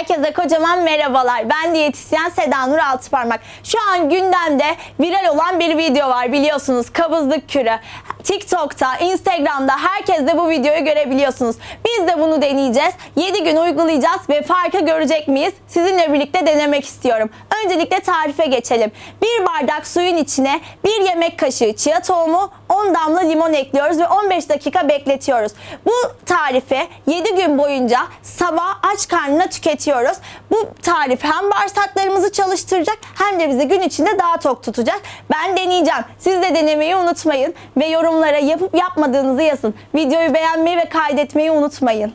Herkese kocaman merhabalar. Ben diyetisyen Seda Nur Altıparmak. Şu an gündemde viral olan bir video var biliyorsunuz. Kabızlık kürü. TikTok'ta, Instagram'da herkes de bu videoyu görebiliyorsunuz. Biz de bunu deneyeceğiz. 7 gün uygulayacağız ve farkı görecek miyiz? Sizinle birlikte denemek istiyorum. Öncelikle tarife geçelim. Bir bardak suyun içine bir yemek kaşığı chia tohumu, 10 damla limon ekliyoruz ve 15 dakika bekletiyoruz. Bu tarifi 7 gün boyunca sabah aç karnına tüketiyoruz. Bu tarif hem bağırsaklarımızı çalıştıracak hem de bizi gün içinde daha tok tutacak. Ben deneyeceğim. Siz de denemeyi unutmayın ve yorumlara yapıp yapmadığınızı yazın. Videoyu beğenmeyi ve kaydetmeyi unutmayın.